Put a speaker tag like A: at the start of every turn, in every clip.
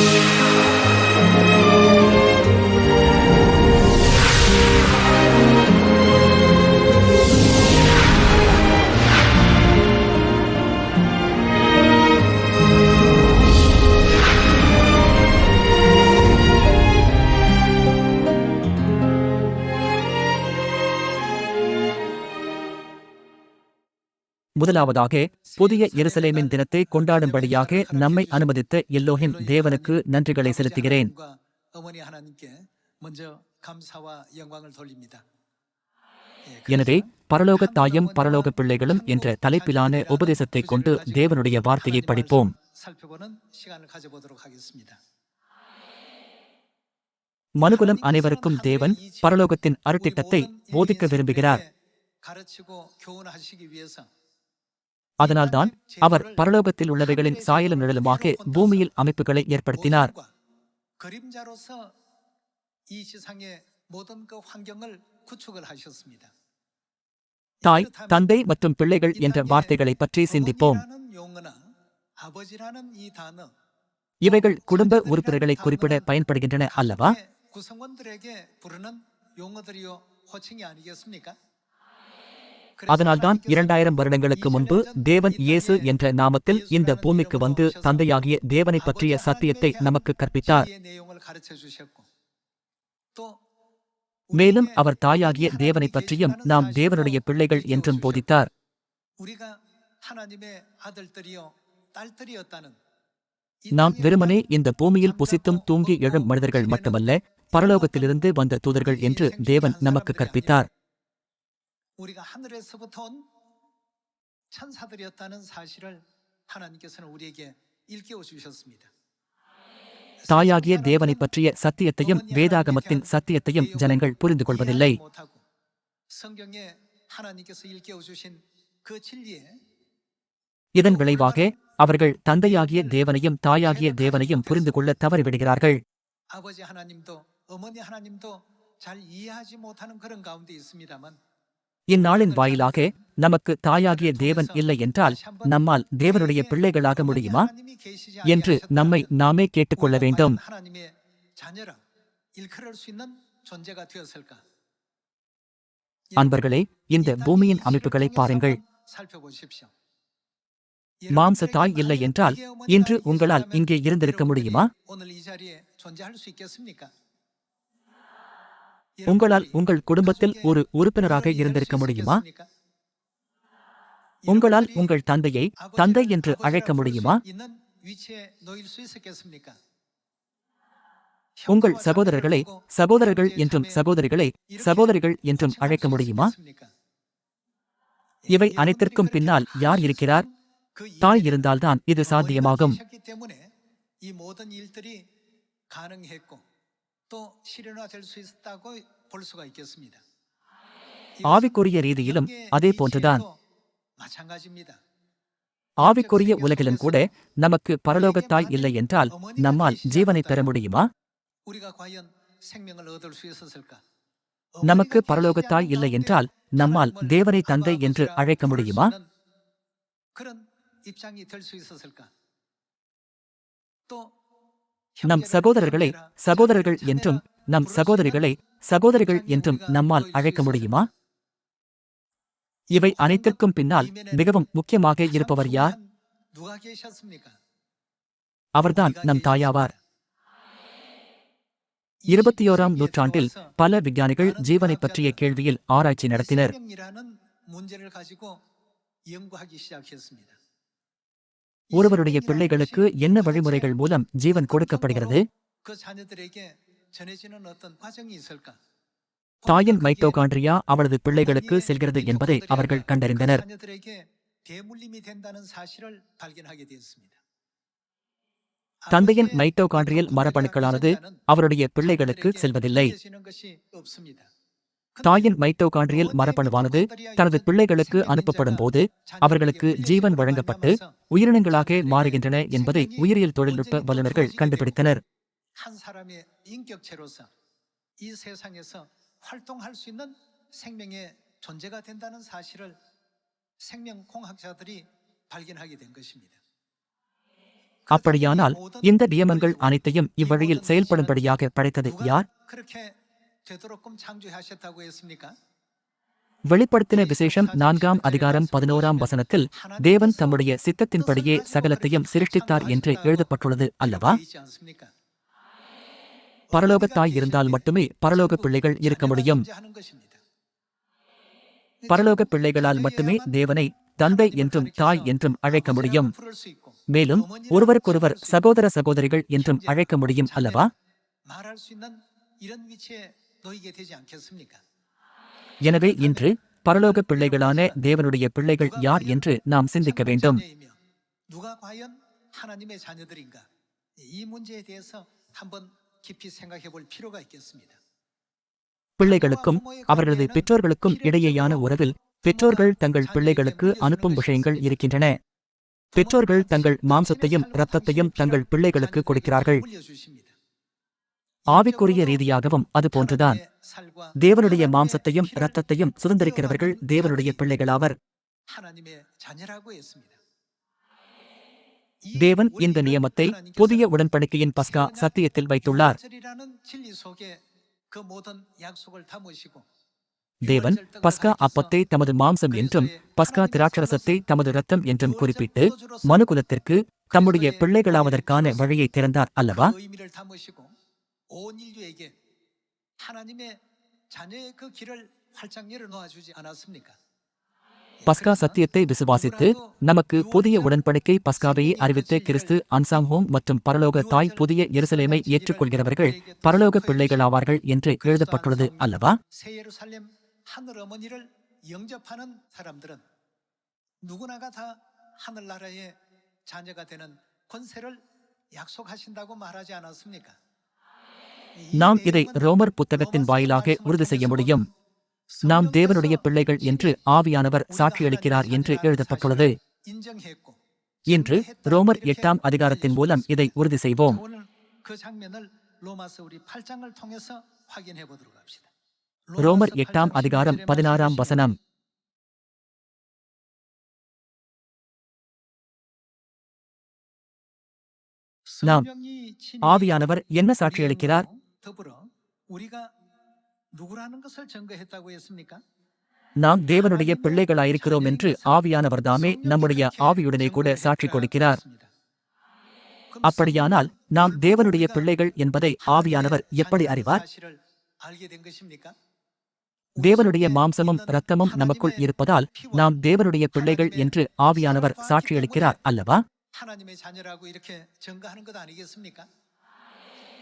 A: Thank you. முதலாவதாக புதிய எருசலேமின் தினத்தை கொண்டாடும்படியாக நம்மை அனுமதித்த எல்லோஹிம் தேவனுக்கு நன்றிகளை செலுத்துகிறேன். எனவே பரலோக தாயும் பரலோக பிள்ளைகளும் என்ற தலைப்பிலான உபதேசத்தை கொண்டு தேவனுடைய வார்த்தையை படிப்போம். மனுகுலம் அனைவருக்கும் தேவன் பரலோகத்தின் அருட்டிட்டத்தை போதிக்க விரும்புகிறார். அதனால்தான் அவர் பரலோகத்தில் உள்ளவைகளின் சாயலும் நிழலுமாக பூமியில் அமைப்புகளை ஏற்படுத்தினார். தாய் தந்தை மற்றும் பிள்ளைகள் என்ற வார்த்தைகளை பற்றி சிந்திப்போம். இவைகள் குடும்ப உறுப்பினர்களை குறிப்பிட பயன்படுகின்றன அல்லவா? அதனால்தான் இரண்டாயிரம் வருடங்களுக்கு முன்பு தேவன் இயேசு என்ற நாமத்தில் இந்த பூமிக்கு வந்து தந்தையாகிய தேவனை பற்றிய சத்தியத்தை நமக்கு கற்பித்தார். மேலும் அவர் தாயாகிய தேவனை பற்றியும் நாம் தேவனுடைய பிள்ளைகள் என்றும் போதித்தார். நாம் வெறுமனே இந்த பூமியில் புசித்தும் தூங்கி எழும் மனிதர்கள் மட்டுமல்ல பரலோகத்திலிருந்து வந்த தூதர்கள் என்று தேவன் நமக்கு கற்பித்தார்.
B: 우리가 하늘에서부터 온 천사들이었다는 사실을 하나님께서는 우리에게 일깨워 주셨습니다.
A: தாயாகிய தேவனை பற்றிய சத்தியத்தையும் வேதாகமத்தின் சத்தியத்தையும் ஜனங்கள் புரிந்து கொள்வதில்லை
B: 이해하지 못하고 성경에 하나님께서 일깨워 주신 그 진리에
A: இதன் விளைவாக அவர்கள் தந்தையாகிய தேவனையும் தாயாகிய தேவனையும் புரிந்து கொள்ள தவறிவிடுகிறார்கள்
B: 아버지 하나님도 어머니 하나님도 잘 이해하지 못하는 그런 가운데 있습니다만
A: இந்நாளின் வாயிலாக நமக்கு தாயாகிய தேவன் இல்லை என்றால் நம்மால் தேவனுடைய பிள்ளைகளாக முடியுமா? என்று நம்மை நாமே கேட்டுக்கொள்ள வேண்டும். அன்பர்களே இந்த பூமியின் அமைப்புகளை பாருங்கள். மாம்ச தாய் இல்லை என்றால் இன்று உங்களால் இங்கே இருந்திருக்க முடியுமா? உங்களால் உங்கள் குடும்பத்தில் ஒரு உறுப்பினராக இருந்திருக்க முடியுமா? உங்களால் உங்கள் தந்தையை தந்தை என்று அழைக்க முடியுமா? உங்கள் சகோதரர்களை சகோதரர்கள் என்றும் சகோதரிகளை சகோதரிகள் என்றும் அழைக்க முடியுமா? இவை அனைத்திற்கும் பின்னால் யார் இருக்கிறார்? தாய் இருந்தால்தான் இது சாத்தியமாகும்.
B: 또 실현화될 수 있었다고 볼 수가 있겠습니다.
A: ஆவிக்குரிய ரீதியிலும் அதே போன்றுதான்
B: 마찬가지입니다.
A: ஆவிக்குரிய உலகிலும் கூட நமக்கு பரலோகத்தாய் இல்லை என்றால் நம்மால் ஜீவனை பெற முடியுமா
B: 우리가 과연 생명을 얻을 수 있었을까?
A: நமக்கு பரலோகத்தாய் இல்லை என்றால் நம்மால் தேவனை தந்தை என்று அழைக்க முடியுமா
B: 그런 입장이 될 수 있었을까? 또
A: நம் சகோதரர்களை சகோதரர்கள் என்றும் நம் சகோதரிகளை சகோதரிகள் என்றும் நம்மால் அழைக்க முடியுமா? இவை அனைத்திற்கும் பின்னால் மிகவும் முக்கியமாக இருப்பவர் யார்? அவர்தான் நம் தாயாவார். இருபத்தி ஓராம் நூற்றாண்டில் பல விஞ்ஞானிகள் ஜீவனை பற்றிய கேள்வியில் ஆராய்ச்சி நடத்தினர். ஒருவருடைய பிள்ளைகளுக்கு என்ன வழிமுறைகள் மூலம் ஜீவன் கொடுக்கப்படுகிறது? தாயின் மைட்டோகாண்ட்ரியா அவளது பிள்ளைகளுக்கு செல்கிறது என்பதை அவர்கள் கண்டறிந்தனர். தந்தையின் மைட்டோகாண்ட்ரியல் மரபணுக்களானது அவருடைய பிள்ளைகளுக்கு செல்வதில்லை. தாயின் மைட்டோகாண்ட்ரியல் மரபணுவானது தனது பிள்ளைகளுக்கு அனுப்பப்படும் போது அவர்களுக்கு ஜீவன் வழங்கப்பட்டு உயிரினங்களாக மாறுகின்றன என்பதை உயிரியல் தொழில்நுட்ப வல்லுநர்கள் கண்டுபிடித்தனர். அப்படியானால் இந்த நியமங்கள் அனைத்தையும் இவ்வழியில் செயல்படும்படியாக படைத்தது யார்? வெளிப்படுத்தின விசேஷம் நான்காம் அதிகாரம் பதினோராம் வசனத்தில் தேவன் தம்முடைய சித்தத்தின்படியே சகலத்தையும் சிருஷ்டித்தார் என்று எழுதப்பட்டுள்ளது அல்லவா? பரலோகத்தாய் இருந்தால் மட்டுமே பரலோக பிள்ளைகள் இருக்க முடியும். பரலோக பிள்ளைகளால் மட்டுமே தேவனை தந்தை என்றும் தாய் என்றும் அழைக்க முடியும். மேலும் ஒருவருக்கொருவர் சகோதர சகோதரிகள் என்றும் அழைக்க முடியும் அல்லவா? எனவே இன்று பரலோக பிள்ளைகளான தேவனுடைய பிள்ளைகள் யார் என்று நாம் சிந்திக்க வேண்டும். பிள்ளைகளுக்கும் அவர்களது பெற்றோர்களுக்கும் இடையேயான உறவில் பெற்றோர்கள் தங்கள் பிள்ளைகளுக்கு அனுப்பும் விஷயங்கள் இருக்கின்றன. பெற்றோர்கள் தங்கள் மாம்சத்தையும் இரத்தத்தையும் தங்கள் பிள்ளைகளுக்கு கொடுக்கிறார்கள். ஆவிக்குரிய ரீதியாகவும் அது போன்றுதான். தேவனுடைய மாம்சத்தையும் இரத்தத்தையும் சுதந்திரிக்கிறவர்கள் தேவனுடைய பிள்ளைகளாவர். தேவன் இந்த நியமத்தை புதிய உடன்படிக்கையின் பஸ்கா சத்தியத்தில் வைத்துள்ளார். தேவன் பஸ்கா அப்பத்தை தமது மாம்சம் என்றும் பஸ்கா திராட்சரசத்தை தமது ரத்தம் என்றும் குறிப்பிட்டு மனுகுலத்திற்கு தம்முடைய பிள்ளைகளாவதற்கான வழியை திறந்தார் அல்லவா?
B: 온 인류에게 하나님의 자녀의 그 길을 활짝 열어놓아 주지 않았습니까?
A: பஸ்கா சத்தியத்தை விசுவாசித்து நமக்கு புதிய உடன்படிக்கை பஸ்காவையை அறிவித்த கிறிஸ்து அன்சாங் ஹோம் மற்றும் பரலோக தாய் புதிய எருசலேமை ஏற்றுக்கொள்கிறவர்கள் பரலோக பிள்ளைகளாவார்கள் என்று எழுதப்பட்டுள்ளது அல்லவா
B: 새 예루살렘 하늘 어머니를 영접하는 사람들은 누구나가 다 하늘나라의 자녀가 되는 권세를 약속하신다고 말하지 않았습니까?
A: நாம் இதை ரோமர் புத்தகத்தின் வாயிலாக உறுதி செய்ய முடியும். நாம் தேவனுடைய பிள்ளைகள் என்று ஆவியானவர் சாட்சியளிக்கிறார் என்று எழுதப்பட்டுள்ளது. இன்று ரோமர் எட்டாம் அதிகாரத்தின் மூலம் இதை உறுதி செய்வோம். ரோமர் எட்டாம் அதிகாரம் பதினாறாம் வசனம். நாம் ஆவியானவர் என்ன சாட்சியளிக்கிறார்? நாம் தேவனுடைய பிள்ளைகளாயிருக்கிறோம் என்று ஆவியானவர் தாமே நம்முடைய ஆவியுடனே கூட சாட்சி கொடுக்கிறார் அப்படியானால் நாம் தேவனுடைய பிள்ளைகள் என்பதை ஆவியானவர் எப்படி அறிவார் தேவனுடைய மாம்சமும் இரத்தமும் நமக்குள் இருப்பதால் நாம் தேவனுடைய பிள்ளைகள் என்று ஆவியானவர் சாட்சியளிக்கிறார் அல்லவா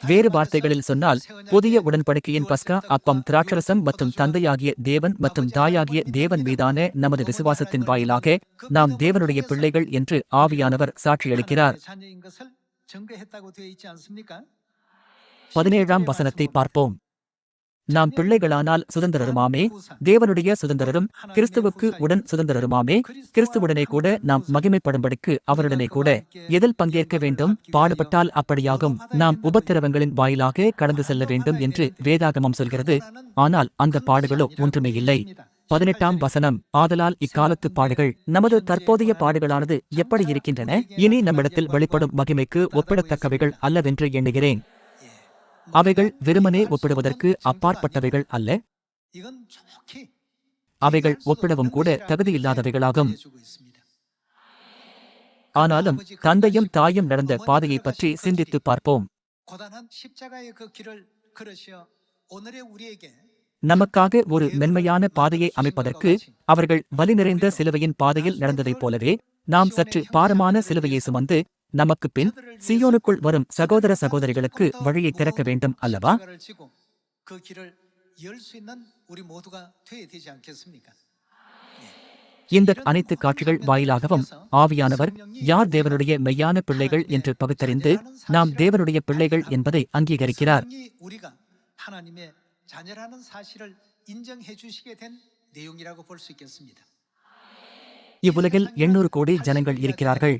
A: வேறு வார்த்தைகளில் சொன்னால் புதிய உடன்படிக்கையின் பஸ்கா அப்பம் திராட்சரசம் மற்றும் தந்தையாகிய தேவன் மற்றும் தாயாகிய தேவன் மீதான நமது விசுவாசத்தின் வாயிலாக நாம் தேவனுடைய பிள்ளைகள் என்று ஆவியானவர் சாட்சியளிக்கிறார். பதினேழாம் வசனத்தை பார்ப்போம். நாம் பிள்ளைகளானால் சுதந்திரருமாமே தேவனுடைய சுதந்திரரும் கிறிஸ்துவுக்கு உடன் சுதந்திரருமாமே கிறிஸ்துவுடனே கூட நாம் மகிமைப்படும்படிக்கு அவருடனே கூட எதில் பங்கேற்க வேண்டும்? பாடுபட்டால் அப்படியாகும். நாம் உபத்திரவங்களின் வாயிலாக கடந்து செல்ல வேண்டும் என்று வேதாகமம் சொல்கிறது. ஆனால் அந்த பாடுகளோ ஒன்றுமே இல்லை. பதினெட்டாம் வசனம் ஆதலால் இக்காலத்து பாடுகள் நமது தற்போதைய பாடுகளானது எப்படி இருக்கின்றன? இனி நம்மிடத்தில் வெளிப்படும் மகிமைக்கு ஒப்பிடத்தக்கவைகள் அல்லவென்று எண்ணுகிறேன். அவைகள் வெறுமனே ஒப்பிடுவதற்கு அப்பாற்பட்டவைகள் அல்ல. அவைகள் ஒப்பிடவும் கூட தகுதியில்லாதவைகளாகும். ஆனாலும் தந்தையும் தாயும் நடந்த பாதையை பற்றி சிந்தித்து பார்ப்போம். நமக்காக ஒரு மென்மையான பாதையை அமைப்பதற்கு அவர்கள் வலி நிறைந்த சிலுவையின் பாதையில் நடந்ததைப் போலவே நாம் சற்று பாரமான சிலுவையை சுமந்து நமக்கு பின் சியோனுக்குள் வரும் சகோதர சகோதரிகளுக்கு வழியை திறக்க வேண்டும் அல்லவா
B: 십자가를 지고 그 길을 열 수 있는 우리 모두가 되어야 되지 않겠습니까?
A: இந்த அனைத்து காட்சிகள் வாயிலாகவும் ஆவியானவர் யார் தேவனுடைய மெய்யான பிள்ளைகள் என்று பகுத்தறிந்து நாம் தேவனுடைய பிள்ளைகள் என்பதை அங்கீகரிக்கிறார்
B: 성령이 우리가 하나님의 자녀라는 사실을 인정해 주시게 된 내용이라고 볼 수 있겠습니다.
A: இவ்வுலகில் எண்ணூறு கோடி ஜனங்கள் இருக்கிறார்கள்.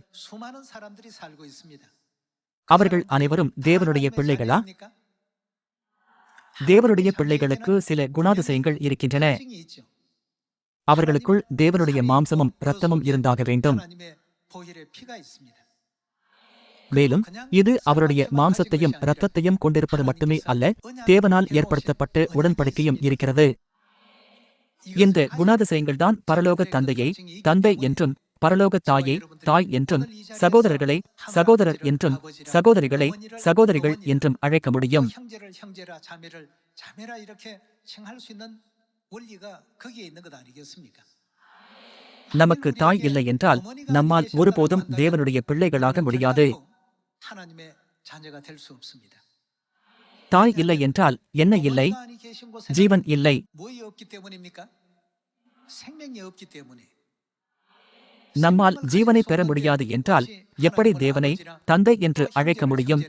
A: அவர்கள் அனைவரும் தேவனுடைய பிள்ளைகளா? தேவனுடைய பிள்ளைகளுக்கு சில குணாதிசயங்கள் இருக்கின்றன. அவர்களுக்குள் தேவனுடைய மாம்சமும் இரத்தமும் இருந்தாக வேண்டும். மேலும் இது அவருடைய மாம்சத்தையும் இரத்தத்தையும் கொண்டிருப்பது மட்டுமே அல்ல தேவனால் ஏற்படுத்தப்பட்டு உடன்படிக்கையும் இருக்கிறது. இந்த குணாதிசயங்கள் தான் பரலோக தந்தையை தந்தை என்றும் பரலோக தாயை தாய் என்றும் சகோதரர்களை சகோதரர் என்றும் சகோதரிகளை சகோதரிகள் என்றும் அழைக்க முடியும். நமக்கு தாய் இல்லை என்றால் நம்மால் ஒருபோதும் தேவனுடைய பிள்ளைகளாக முடியாது. தாய் இல்லை என்றால் என்ன இல்லை
B: 어머니가 아니 계신 곳에는
A: ஜீவன் இல்லை
B: 뭐이 없기 때문입니까? 생명이 없기 때문에
A: நம்மால் ஜீவனை பெற முடியாது என்றால் எப்படி தேவனை தந்தை என்று அழைக்க முடியும்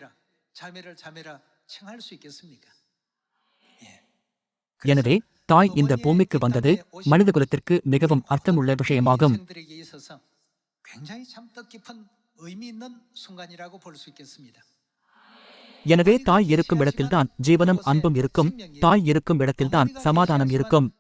B: 자매를 자매라 칭할 수 있겠습니까?
A: எனவே தாய் இந்த பூமிக்கு வந்தது மனிதகுலத்திற்கு மிகவும் அர்த்தமுள்ள விஷயமாகும்
B: 생들에게 있어서 굉장히 참 뜻깊은 의미 있는 순간이라고 볼 수 있겠습니다.
A: எனவே தாய் இருக்கும் இடத்தில்தான் ஜீவனம் அன்பும் இருக்கும். தாய் இருக்கும் இடத்தில்தான் சமாதானம் இருக்கும்.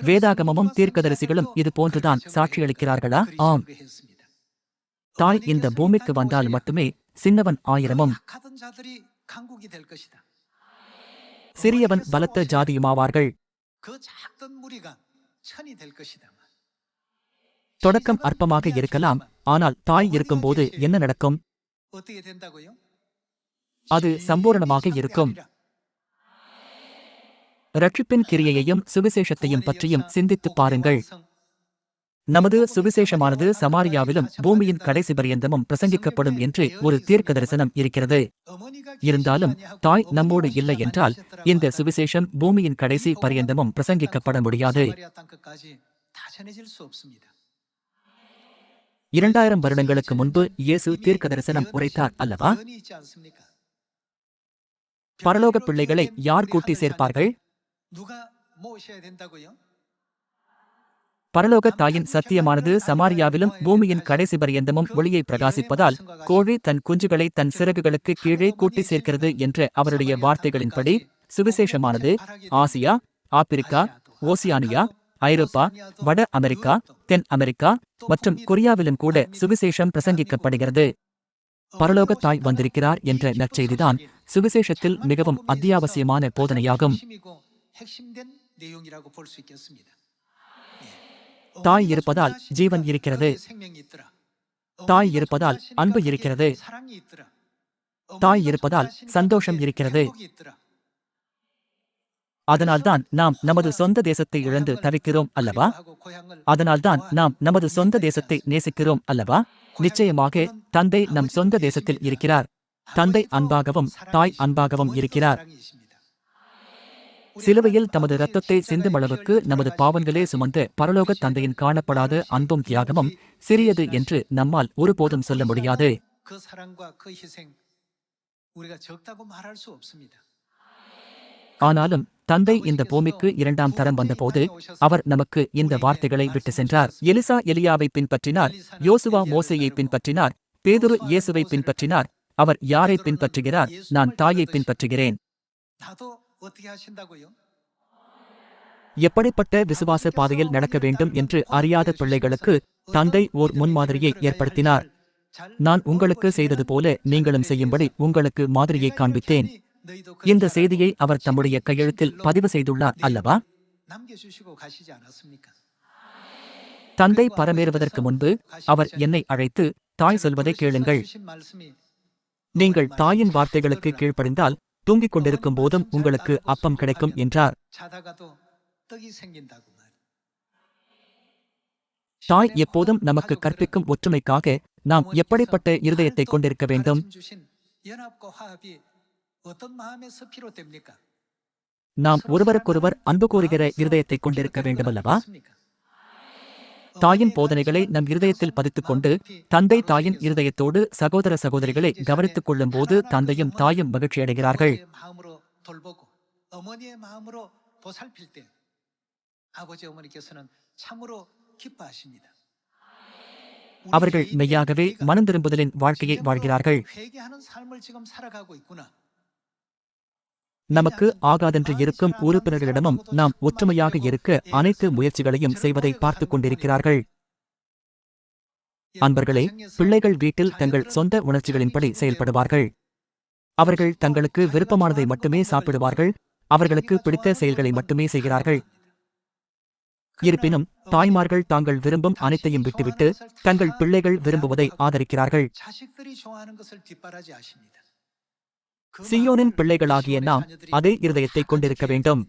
A: வேதாகமமும் தீர்க்கதரிசிகளும் இது போன்றுதான்
B: சாட்சி அளிக்கிறார்களா? ஆம்.
A: தாய் இந்த பூமிக்கு வந்தால் மட்டுமே சின்னவன் ஆயிரமும் சிறியவன் பலத்த ஜாதியுமாவார்கள். தொடக்கம் அற்பமாக இருக்கலாம் ஆனால் தாய் இருக்கும்போது என்ன நடக்கும்? அது சம்பூரணமாக இருக்கும். ரட்சிப்பின் கிரியையையும் சுவிசேஷத்தையும் பற்றியும் சிந்தித்துப் பாருங்கள். நமது சுவிசேஷமானது சமாரியாவிலும் பூமியின் கடைசி பரியந்தமும் பிரசங்கிக்கப்படும் என்று ஒரு தீர்க்க தரிசனம் இருக்கிறது. இருந்தாலும் தாய் நம்மோடு இல்லை என்றால் இந்த சுவிசேஷம் பூமியின் கடைசி பரியந்தமும் பிரசங்கிக்கப்பட முடியாது. இரண்டாயிரம் வருடங்களுக்கு முன்பு இயேசு தீர்க்க தரிசனம் உரைத்தார் அல்லவா? பரலோக பிள்ளைகளை யார் கூட்டி சேர்ப்பார்கள்? பரலோக தாயின் சத்தியமானது சமாரியாவிலும் பூமியின் கடைசி பரியந்தமும் ஒளியை பிரகாசிப்பதால் கோழி தன் குஞ்சுகளை தன் சிறகுகளுக்கு கீழே கூட்டி சேர்க்கிறது என்ற அவருடைய வார்த்தைகளின்படி சுவிசேஷமானது ஆசியா ஆப்பிரிக்கா ஓசியானியா ஐரோப்பா வட அமெரிக்கா தென் அமெரிக்கா மற்றும் கொரியாவிலும் கூட சுவிசேஷம் பிரசங்கிக்கப்படுகிறது. பரலோக தாய் வந்திருக்கிறார் என்ற நற்செய்திதான் சுவிசேஷத்தில் மிகவும் அத்தியாவசியமான போதனையாகும். தாய் இருப்பதால் ஜீவன் இருக்கிறது. தாய் இருப்பதால் அன்பு இருக்கிறது. தாய் இருப்பதால் சந்தோஷம் இருக்கிறது. அதனால்தான் நாம் நமது சொந்த தேசத்தை இழந்து தவிக்கிறோம் அல்லவா? அதனால்தான் நாம் நமது சொந்த தேசத்தை நேசிக்கிறோம் அல்லவா? நிச்சயமாக தந்தை நம் சொந்த தேசத்தில் இருக்கிறார். தந்தை அன்பாகவும் தாய் அன்பாகவும் இருக்கிறார். சிலுவையில் தமது ரத்தத்தை சிந்தும் அளவுக்கு நமது பாவங்களே சுமந்த பரலோக தந்தையின் காணப்படாத அன்பும் தியாகமும் சிறியது என்று நம்மால் ஒருபோதும் சொல்ல முடியாது. ஆனாலும் தந்தை இந்த பூமிக்கு இரண்டாம் தரம் வந்தபோது அவர் நமக்கு இந்த வார்த்தைகளை விட்டு சென்றார். எலிசா எலியாவை பின்பற்றினார். யோசுவா மோசையை பின்பற்றினார். பேதுரு இயேசுவை பின்பற்றினார். அவர் யாரை பின்பற்றுகிறார்? நான் தாயை பின்பற்றுகிறேன். எப்படிப்பட்ட விசுவாச பாதையில் நடக்க வேண்டும் என்று அறியாத பிள்ளைகளுக்கு தந்தை ஓர் முன்மாதிரியை ஏற்படுத்தினார். நான் உங்களுக்கு செய்தது போல நீங்களும் செய்யும்படி உங்களுக்கு மாதிரியை காண்பித்தேன். இந்த செய்தியை அவர் தம்முடைய கையெழுத்தில் பதிவு செய்துள்ளார் அல்லவா? தந்தை பரமேறுவதற்கு முன்பு அவர் என்னை அழைத்து தாய் சொல்வதை கேளுங்கள். நீங்கள் தாயின் வார்த்தைகளுக்கு கீழ்ப்படிந்தால் தூங்கிக் கொண்டிருக்கும் போதும் உங்களுக்கு அப்பம் கிடைக்கும் என்றார். தாய் எப்போதும் நமக்கு கற்பிக்கும் ஒற்றுமைக்காக நாம் எப்படிப்பட்ட இருதயத்தை கொண்டிருக்க வேண்டும்? நாம் ஒருவருக்கொருவர் அன்பு கூறுகிற இருதயத்தை கொண்டிருக்க வேண்டுமல்லவா? தாயின் போதனைகளை நம் இருதயத்தில் பதித்துக்கொண்டு தந்தை தாயின் இருதயத்தோடு சகோதர சகோதரிகளை கவனித்துக் கொள்ளும் போது தந்தையும் தாயும்
B: மகிழ்ச்சி அடைகிறார்கள்
A: அவர்கள் மெய்யாகவே மனம் திரும்புதலின் வாழ்க்கையை வாழ்கிறார்கள். நமக்கு ஆகாதென்று இருக்கும் உறுப்பினர்களிடமும் நாம் ஒற்றுமையாக இருக்க அனைத்து முயற்சிகளையும் செய்வதை பார்த்துக் கொண்டிருக்கிறார்கள். அன்பர்களே பிள்ளைகள் வீட்டில் தங்கள் சொந்த உணர்ச்சிகளின்படி செயல்படுவார்கள். அவர்கள் தங்களுக்கு விருப்பமானதை மட்டுமே சாப்பிடுவார்கள். அவர்களுக்கு பிடித்த செயல்களை மட்டுமே செய்கிறார்கள். இருப்பினும் தாய்மார்கள் தாங்கள் விரும்பும் அனைத்தையும் விட்டுவிட்டு தங்கள் பிள்ளைகள் விரும்புவதை ஆதரிக்கிறார்கள். சியோனின் பிள்ளைகளாகிய நாம் அதே இருதயத்தை கொண்டிருக்க வேண்டும்.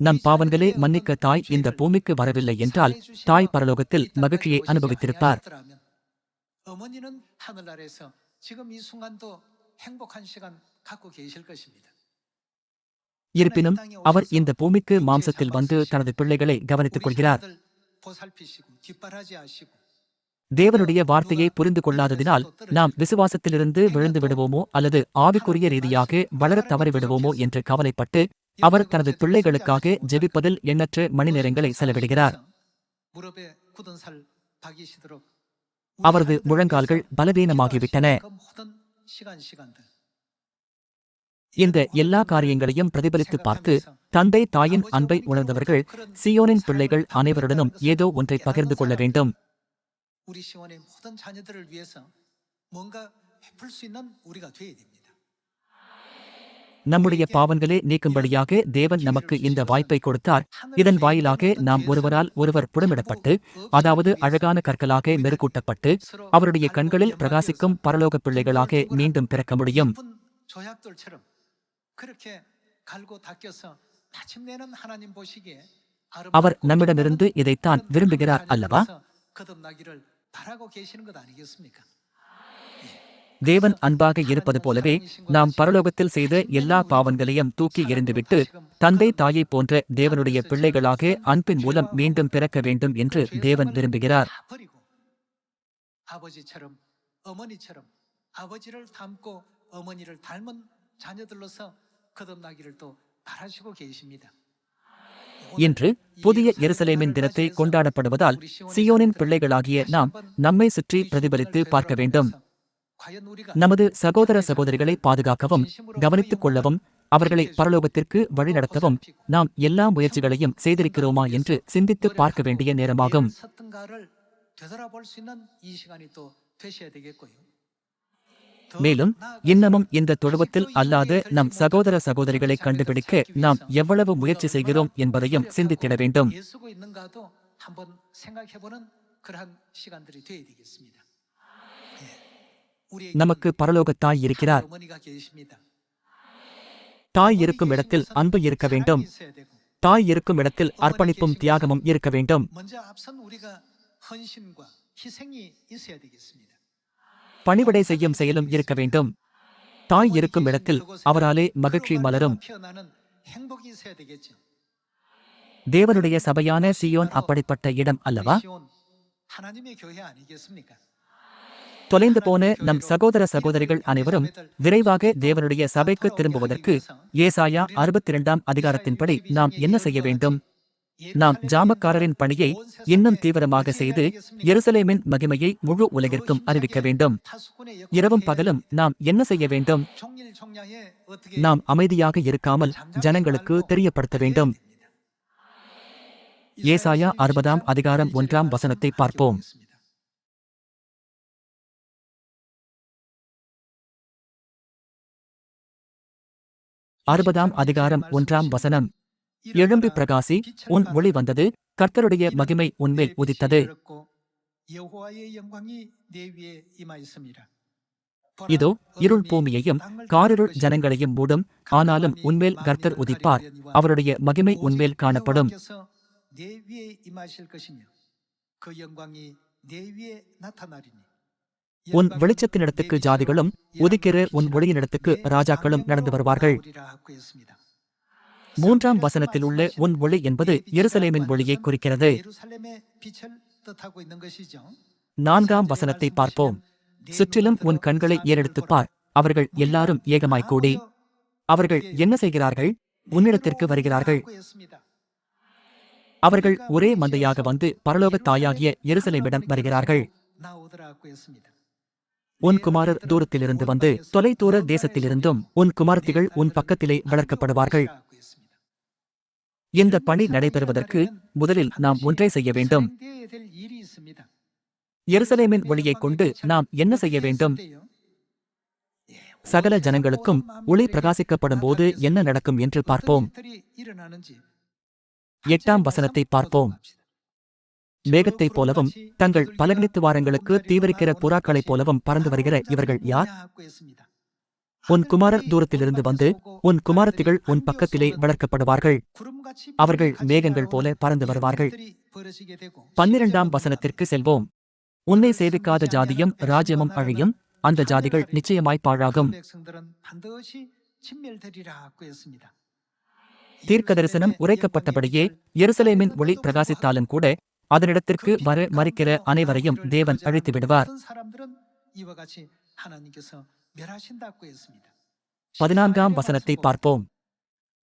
A: நம் பாவங்களே மன்னிக்க தாய் இந்த பூமிக்கு வரவில்லை என்றால் தாய் பரலோகத்தில் மகிழ்ச்சியை அனுபவித்திருப்பார். இருப்பினும் அவர் இந்த பூமிக்கு மாம்சத்தில் வந்து தனது பிள்ளைகளை கவனித்துக் கொள்கிறார். தேவனுடைய வார்த்தையை புரிந்து கொள்ளாததினால் நாம் விசுவாசத்திலிருந்து விழுந்து விடுவோமோ அல்லது ஆவிக்குரிய ரீதியாக வளரத் தவறிவிடுவோமோ என்று கவலைப்பட்டு அவர் தனது பிள்ளைகளுக்காக ஜெபிப்பதில் எண்ணற்ற மணி நேரங்களை செலவிடுகிறார். அவரது முழங்கால்கள் பலவீனமாகிவிட்டன. இந்த எல்லா காரியங்களையும் பிரதிபலித்து பார்த்து தந்தை தாயின் அன்பை உணர்ந்தவர்கள் சியோனின் பிள்ளைகள் அனைவருடனும் ஏதோ ஒன்றை பகிர்ந்து கொள்ள வேண்டும்.
B: 우리 시원의 모든 자녀들을 위해서 뭔가 베풀 수 있는 우리가 되어야 됩니다.
A: நம்முடைய பாவங்களே நீக்கும்படியாக தேவன் நமக்கு இந்த வாய்ப்பை கொடுத்தார் இதன் வாயிலாக நாம் ஒருவரால் ஒருவர் புடமிடப்பட்டு அதாவது அழகான கற்களாக மெருகூட்டப்பட்டு அவருடைய கண்களில் பிரகாசிக்கும் பரலோக பிள்ளைகளாக மீண்டும் பிறக்க முடியும்
B: 예쁜 조약돌처럼 그렇게 갈고 닦여서 마침내는 하나님 보시기에
A: அவர் நம்மிடமிருந்து இதைத்தான் விரும்புகிறார் அல்லவா
B: 거듭나기를 바라고 계시는 것 아니겠습니까?
A: தேவன் அன்பாக இருப்பது போலவே நாம் பரலோகத்தில் செய்த எல்லா பாவங்களையும் தூக்கி எறிந்துவிட்டு தந்தை தாயை போன்ற தேவனுடைய பிள்ளைகளாக அன்பின் மூலம் மீண்டும் பிறக்க வேண்டும் என்று தேவன் விரும்புகிறார்
B: 다 버리고 아버지처럼 어머니처럼 아버지를 닮고 어머니를 닮은 자녀들로서 거듭나기를 또 바라시고 계십니다.
A: இன்று புதிய எருசலேமின் தினத்தை கொண்டாடப்படுவதால் சியோனின் பிள்ளைகளாகிய நாம் நம்மை சுற்றி பிரதிபலித்து பார்க்க வேண்டும். நமது சகோதர சகோதரிகளை பாதுகாக்கவும் கவனித்துக் கொள்ளவும் அவர்களை பரலோகத்திற்கு வழிநடத்தவும் நாம் எல்லா முயற்சிகளையும் செய்திருக்கிறோமா என்று சிந்தித்து பார்க்க வேண்டிய நேரமாகும். மேலும் இன்னமும் இந்த தொழுவத்தில் அல்லாத நம் சகோதர சகோதரிகளை கண்டுபிடிக்க நாம் எவ்வளவு முயற்சி செய்கிறோம் என்பதையும் சிந்தித்திட வேண்டும். நமக்கு பரலோக தாய் இருக்கிறார். தாய் இருக்கும் இடத்தில் அன்பு இருக்க வேண்டும். தாய் இருக்கும் இடத்தில் அர்ப்பணிப்பும் தியாகமும் இருக்க வேண்டும். பணிவிடை செய்யும் செயலும் இருக்க வேண்டும். தாய் இருக்கும் இடத்தில் அவராலே மகிழ்ச்சி மலரும். தேவனுடைய சபையான சியோன் அப்படிப்பட்ட இடம் அல்லவா? தொலைந்து போன நம் சகோதர சகோதரிகள் அனைவரும் விரைவாக தேவனுடைய சபைக்கு திரும்புவதற்கு ஏசாயா அறுபத்தி இரண்டாம் அதிகாரத்தின்படி நாம் என்ன செய்ய வேண்டும்? நாம் ஜாமக்காரரின் பணியை இன்னும் தீவிரமாக செய்து எருசலேமின் மகிமையை முழு உலகிற்கும் அறிவிக்க வேண்டும். இரவும் பகலும் நாம் என்ன செய்ய வேண்டும்? நாம் அமைதியாக இருக்காமல் ஜனங்களுக்கு தெரியப்படுத்த வேண்டும். ஏசாயா அறுபதாம் அதிகாரம் ஒன்றாம் வசனத்தை பார்ப்போம். அறுபதாம் அதிகாரம் ஒன்றாம் வசனம். எழும்பி பிரகாசி உன் ஒளி வந்தது கர்த்தருடைய மகிமை உன்மேல் உதித்தது. இதோ இருள் பூமியையும் காரிருள் ஜனங்களையும் மூடும். ஆனாலும் உன்மேல் கர்த்தர் உதிப்பார். அவருடைய மகிமை உன்மேல் காணப்படும். உன் வெளிச்சத்தினிடத்துக்கு ஜாதிகளும் உதிக்கிற உன் ஒளியினிடத்துக்கு ராஜாக்களும் நடந்து வருவார்கள். மூன்றாம் வசனத்தில் உள்ள உன் ஒளி என்பது எருசலேமின் ஒளியை குறிக்கிறது. நான்காம் வசனத்தை பார்ப்போம். சுற்றிலும் உன் கண்களை ஏறெடுத்து பார். அவர்கள் எல்லாரும் ஏகமாய் கூடி. அவர்கள் என்ன செய்கிறார்கள்? உன்னிடத்திற்கு வருகிறார்கள். அவர்கள் ஒரே மந்தையாக வந்து பரலோக தாயாகிய எருசலேமிடம் வருகிறார்கள். உன் குமாரர் தூரத்திலிருந்து வந்து தொலைதூர தேசத்திலிருந்தும் உன் குமார்த்திகள் உன் பக்கத்திலே வளர்க்கப்படுவார்கள். இந்த பணி நடைபெறுவதற்கு முதலில் நாம் ஒன்றை செய்ய வேண்டும். எருசலேமின் ஒளியைக் கொண்டு நாம் என்ன செய்ய வேண்டும்? சகல ஜனங்களுக்கும் ஒளி பிரகாசிக்கப்படும் போது என்ன நடக்கும் என்று பார்ப்போம். எட்டாம் வசனத்தை பார்ப்போம். மேகத்தைப் போலவும் தங்கள் பலகணித்து வாரங்களுக்கு தீவிரிக்கிற புறாக்களைப் போலவும் பறந்து வருகிற இவர்கள் யார்? உன் குமாரர் தூரத்திலிருந்து வந்து உன் குமாரத்திகள் உன் பக்கத்திலே வளர்க்கப்படுவார்கள். அவர்கள் மேகங்கள் போல பறந்து வருவார்கள். பன்னிரண்டாம் வசனத்திற்கு செல்வோம். உன்னை சேவிக்காத ஜாதியும் ராஜ்யமும் அழியும். அந்த ஜாதிகள் நிச்சயமாய் பாழாகும். தீர்க்க தரிசனம் உரைக்கப்பட்டபடியே எருசலேமின் ஒளி பிரகாசித்தாலும் கூட அதனிடத்திற்கு வர மறுக்கிற அனைவரையும் தேவன் அழித்து விடுவார் பதினான்காம் வசனத்தை பார்ப்போம்.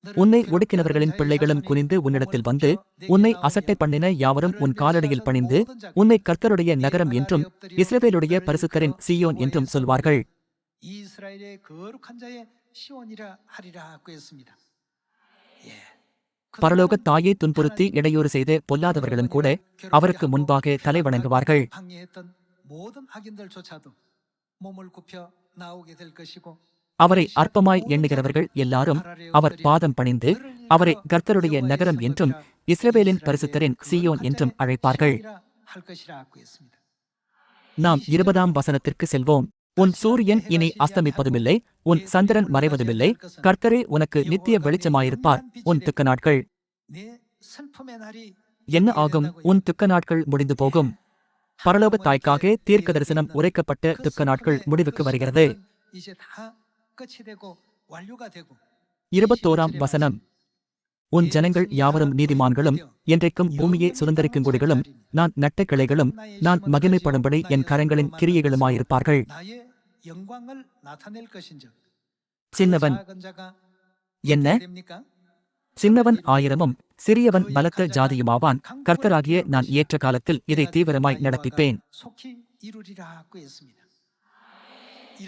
A: உன்னை ஒடுக்கினவர்களின் பிள்ளைகளும் குனிந்து உன்னிடத்தில் வந்து உன்னை அசட்டை பண்ணின யாவரும் உன் காலடியில் பணிந்து உன்னை கர்த்தருடைய நகரம் என்றும் இஸ்ரேலுடைய பரிசுத்தரின் சியோன் என்றும் சொல்வார்கள். பரலோக தாயை துன்புறுத்தி இடையூறு செய்து பொல்லாதவர்களும் கூட அவருக்கு முன்பாக தலை வணங்குவார்கள் அவரை அற்பமாய் எண்ணுகிறவர்கள் எல்லாரும் அவர் பாதம் பணிந்து அவரை கர்த்தருடைய நகரம் என்றும் இஸ்ரேலின் பரிசுத்தரின் சியோன் என்றும் அழைப்பார்கள். நாம் இருபதாம் வசனத்திற்கு செல்வோம். உன் சூரியன் இனி அஸ்தமிப்பதுமில்லை உன் சந்திரன் மறைவதுமில்லை கர்த்தரே உனக்கு நித்திய வெளிச்சமாயிருப்பார் உன் துக்க நாட்கள். என்ன ஆகும்? உன் துக்க நாட்கள் முடிந்து போகும். பரலோக தாய்க்காக தீர்க்க தரிசனம் உரைக்கப்பட்ட துக்க நாட்கள் முடிவுக்கு வருகிறது. இருபத்தோராம் வசனம். உன் ஜனங்கள் யாவரும் நீதிமான்களும் என்றைக்கும் பூமியை சுதந்திரிக்கும் குடிகளும் நான் நட்ட கிளைகளும் நான் மகிமைப்படும்படி என் கரங்களின் கிரியைகளுமாயிருப்பார்கள். சின்னவன். என்ன? சின்னவன் ஆயிரமும் சிறியவன் பலத்த ஜாதியுமாவான் கர்த்தராகிய நான் ஏற்ற காலத்தில் இதை தீவிரமாய் நடப்பிப்பேன்
B: 속히 이루리라 하고 했습니다.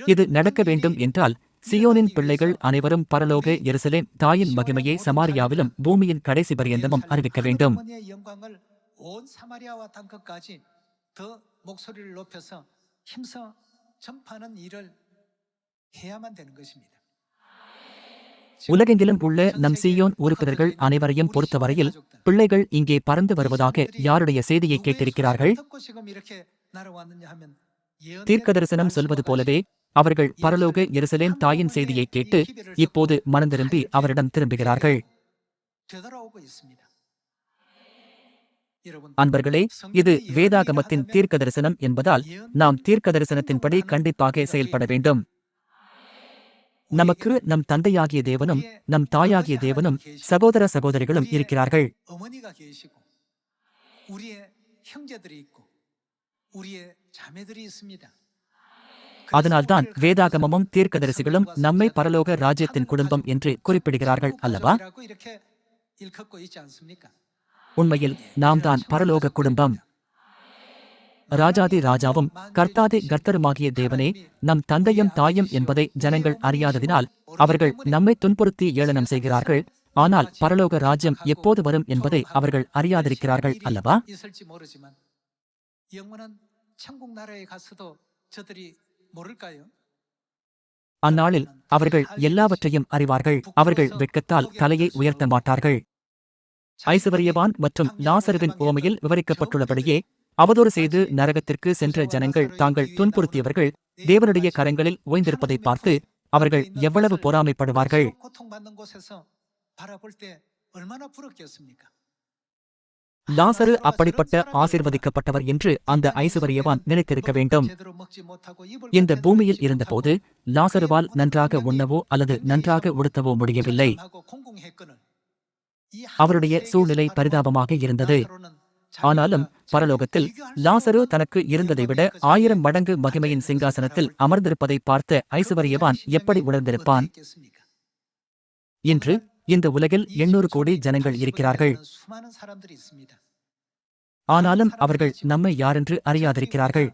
A: இது நடக்க வேண்டும் என்றால் சியோனின் பிள்ளைகள் அனைவரும் பரலோக எருசலேம் தாயின் மகிமையை சமாரியாவிலும் பூமியின் கடைசி பரியந்தமும் அறிவிக்க வேண்டும்
B: 어머니의 영광을 온 사마리아와 땅끝까지 더 목소리를 높여서 힘써 전파하는 일을 해야만 되는 것입니다.
A: உலகெங்கிலும் உள்ள நம் சியோன் உறுப்பினர்கள் அனைவரையும் பொறுத்தவரையில் பிள்ளைகள் இங்கே பறந்து வருவதாக யாருடைய செய்தியை கேட்டிருக்கிறார்கள்? தீர்க்கதரிசனம் சொல்வது போலவே அவர்கள் பரலோக எருசலேம் தாயின் செய்தியை கேட்டு இப்போது மனந்திரும்பி அவரிடம் திரும்புகிறார்கள். அன்பர்களே இது வேதாகமத்தின் தீர்க்க தரிசனம் என்பதால் நாம் தீர்க்க தரிசனத்தின்படி கண்டிப்பாக செயல்பட வேண்டும். நமக்கு நம் தந்தையாகிய தேவனும் நம் தாயாகிய தேவனும் சகோதர சகோதரிகளும் இருக்கிறார்கள். அதனால்தான் வேதாகமமும் தீர்க்கதரிசிகளும் நம்மை பரலோக ராஜ்யத்தின் குடும்பம் என்று குறிப்பிடுகிறார்கள் அல்லவா? உண்மையில் நாம் தான் பரலோக குடும்பம். ராஜாதி ராஜாவும் கர்த்தாதி கர்த்தருமாகிய தேவனே நம் தந்தையும் தாயும் என்பதை ஜனங்கள் அறியாததினால் அவர்கள் நம்மை துன்புறுத்தி ஏளனம் செய்கிறார்கள். ஆனால் பரலோக ராஜ்யம் எப்போது வரும் என்பதை அவர்கள் அறியாதிருக்கிறார்கள் அல்லவா? அந்நாளில் அவர்கள் எல்லாவற்றையும் அறிவார்கள். அவர்கள் வெட்கத்தால் தலையை உயர்த்த மாட்டார்கள். ஐசுவரியவான் மற்றும் நாசருவின் ஓமையில் விவரிக்கப்பட்டுள்ளபடியே அவதூறு செய்து நரகத்திற்கு சென்ற ஜனங்கள் தாங்கள் துன்புறுத்தியவர்கள் தேவனுடைய கரங்களில் ஓய்ந்திருப்பதை பார்த்து அவர்கள் எவ்வளவு பொறாமைப்படுவார்கள்? லாசரு அப்படிப்பட்ட ஆசிர்வதிக்கப்பட்டவர் என்று அந்த ஐசுவரியவான் நினைத்திருக்க வேண்டும். இந்த பூமியில் இருந்தபோது லாசருவால் நன்றாக உண்ணவோ அல்லது நன்றாக உடுத்தவோ முடியவில்லை. அவருடைய சூழ்நிலை பரிதாபமாக இருந்தது. ஆனாலும் பரலோகத்தில் லாசரு தனக்கு இருந்ததை விட ஆயிரம் மடங்கு மகிமையின் சிங்காசனத்தில் அமர்ந்திருப்பதை பார்த்த ஐஸ்வர்யவான் எப்படி உணர்ந்திருப்பான்? இன்று இந்த உலகில் எண்ணூறு கோடி ஜனங்கள் இருக்கிறார்கள். ஆனாலும் அவர்கள் நம்மை யாரென்று அறியாதிருக்கிறார்கள்.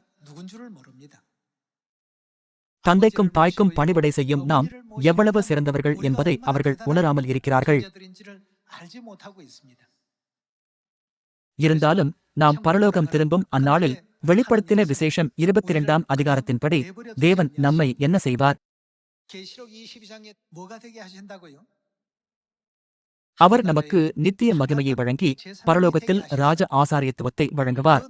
A: தந்தைக்கும் தாய்க்கும் பணிவிடை செய்யும் நாம் எவ்வளவு சிறந்தவர்கள் என்பதை அவர்கள் உணராமல் இருக்கிறார்கள். இருந்தாலும் நாம் பரலோகம் திரும்பும் அந்நாளில் வெளிப்படுத்தின விசேஷம் இருபத்தி இரண்டாம் அதிகாரத்தின்படி தேவன் நம்மை என்ன செய்வார்? அவர் நமக்கு நித்திய மகிமையை வழங்கி பரலோகத்தில் ராஜ ஆசாரியத்துவத்தை வழங்குவார்.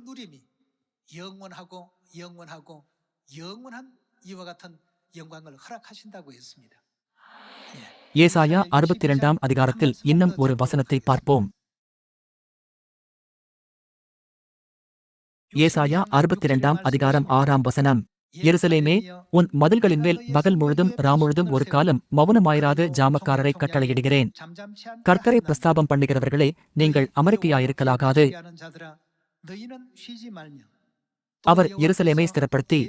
A: ஏசாயா அறுபத்தி இரண்டாம் அதிகாரத்தில் இன்னும் ஒரு வசனத்தை பார்ப்போம். ஏசாயா அறுபத்தி இரண்டாம் அதிகாரம் ஆறாம் வசனம் எருசலேமே உன் மதில்களின் மேல் பகல் முழுதும் ராமுழுதும் ஒரு காலம் மௌனமாயிராத ஜாமக்காரரை கட்டளையிடுகிறேன் கர்த்தரை பிரஸ்தாபம் பண்ணுகிறவர்களே நீங்கள் அமெரிக்கையாயிருக்கலாகாது அவர் எருசலேமை ஸ்திரப்படுத்தி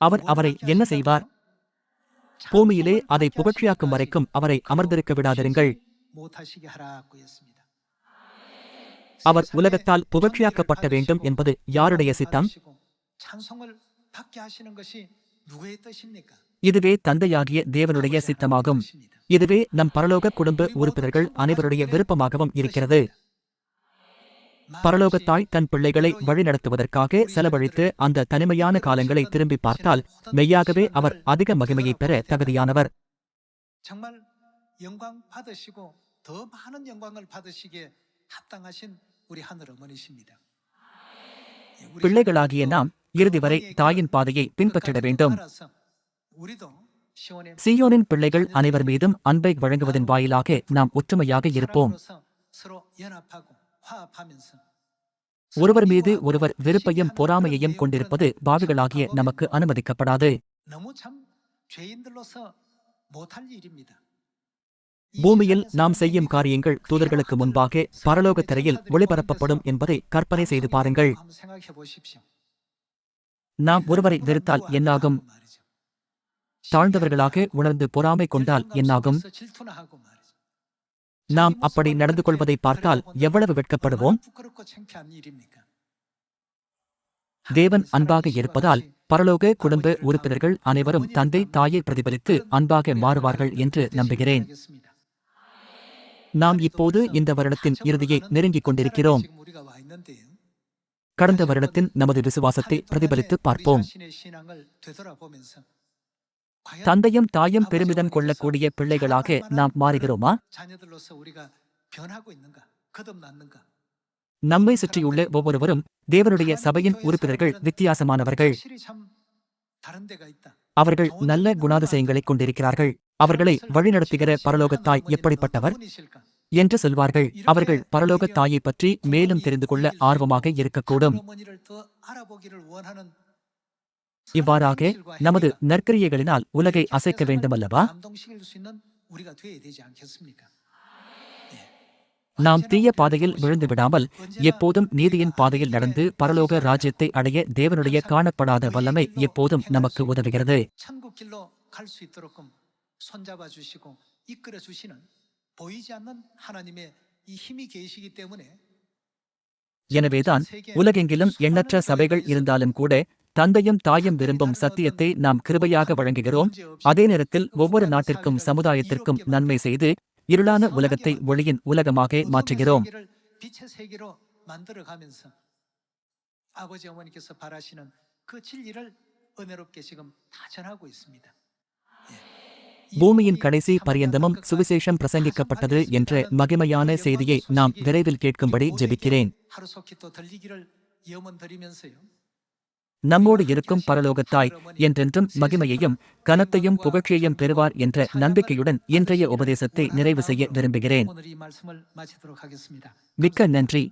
A: அவர் அவரை என்ன செய்வார் பூமியிலே அதை புகழ்ச்சியாக்கும் வரைக்கும் அவரை அமர்ந்திருக்க விடாதிருங்கள் அவர் உலகத்தால் புகழ்ச்சியாக்கப்பட்ட வேண்டும் என்பது யாருடைய சித்தம்
B: 찬송을 받게 하시는 것이 누구의 뜻입니까?
A: இதுவே தந்தையாகிய தேவனுடைய சித்தமாகும் இதுவே நம் பரலோக குடும்ப உறுப்பினர்கள் அனைவருடைய விருப்பமாகவும் இருக்கிறது பரலோகத்தாய் தன் பிள்ளைகளை வழிநடத்துவதற்காக செலவழித்து அந்த தனிமையான காலங்களை திரும்பி பார்த்தால் மெய்யாகவே அவர் அதிக மகிமையை பெற தகுதியானவர்
B: 정말 영광 받으시고 더 많은 영광을 받으시기에 합당하신
A: பிள்ளைகளாகிய நாம் இறுதி வரை தாயின் பாதையை பின்பற்றிட வேண்டும். சியோனின் பிள்ளைகள் அனைவர் மீதும் அன்பை வழங்குவதன் வாயிலாக நாம் ஒற்றுமையாக இருப்போம். ஒருவர் மீது ஒருவர் வெறுப்பையும் பொறாமையையும் கொண்டிருப்பது பாவிகளாகிய நமக்கு அனுமதிக்கப்படாது. பூமியில் நாம் செய்யும் காரியங்கள் தூதர்களுக்கு முன்பாக பரலோகத் திரையில் ஒளிபரப்பப்படும் என்பதை கற்பனை செய்து பாருங்கள். நாம் ஒருவரை வெறுத்தால் என்னாகும்? தாழ்ந்தவர்களாக உணர்ந்து பொறாமை கொண்டால் என்னாகும்? நாம் அப்படி நடந்து கொள்வதை பார்த்தால் எவ்வளவு வெட்கப்படுவோம்? தேவன் அன்பாக இருப்பதால் பரலோக குடும்ப உறுப்பினர்கள் அனைவரும் தந்தை தாயை பிரதிபலித்து அன்பாக மாறுவார்கள் என்று நம்புகிறேன். நாம் இப்போது இந்த வருடத்தின் இறுதியை நெருங்கிக் கொண்டிருக்கிறோம். கடந்த வருடத்தின் நமது விசுவாசத்தை பிரதிபலித்து பார்ப்போம். தந்தையும் தாயும் பெருமிதம் கொள்ளக்கூடிய பிள்ளைகளாக நாம் மாறுகிறோமா? நம்மை சுற்றியுள்ள ஒவ்வொருவரும் தேவனுடைய சபையின் உறுப்பினர்கள் வித்தியாசமானவர்கள். அவர்கள் நல்ல குணாதிசயங்களைக் கொண்டிருக்கிறார்கள். அவர்களை வழிநடத்துகிற
B: பரலோக தாய் எப்படிப்பட்டவர்?
A: என்று சொல்வார்கள். அவர்கள் பரலோக பற்றி மேலும் தெரிந்து கொள்ள ஆர்வமாக இருக்கக்கூடும். இவ்வாறாக நமது நற்கிரியைகளினால் உலகை அசைக்க
B: வேண்டும்
A: நாம் தீய பாதையில் விழுந்து விடாமல் எப்போதும் நீதியின் பாதையில் நடந்து பரலோக ராஜ்யத்தை அடைய தேவனுடைய காணப்படாத வல்லமை எப்போதும் நமக்கு உதவுகிறது.
B: 천국 길로 갈 수 있도록끔 손잡아 주시고 이끌어 주시는 보이지 않는 하나님의 이 힘이 계시기 때문에
A: எனவேதான் உலகெங்கிலும் எண்ணற்ற சபைகள் இருந்தாலும் கூட தந்தையும் தாயும் விரும்பும் சத்தியத்தை நாம் கிருபையாக வழங்குகிறோம் அதே நேரத்தில் ஒவ்வொரு நாட்டிற்கும் சமுதாயத்திற்கும் நன்மை செய்து இருளான உலகத்தை ஒளியின் உலகமாக மாற்றுகிறோம்
B: 세계를 빛의 세계로 만들어 가면서 아버지 어머니께서 바라시는 그 진리를 은혜롭게 지금 다 전하고 있습니다.
A: பூமியின் கடைசி பரியந்தமும் சுவிசேஷம் பிரசங்கிக்கப்பட்டது என்ற மகிமையான செய்தியை நாம் விரைவில் கேட்கும்படி ஜெபிக்கிறேன். நம்மோடு இருக்கும் பரலோகத்தாய் என்றென்றும் மகிமையையும் கனத்தையும் புகழ்ச்சியையும் பெறுவார் என்ற நம்பிக்கையுடன் இன்றைய உபதேசத்தை நிறைவு செய்ய விரும்புகிறேன். மிக்க நன்றி.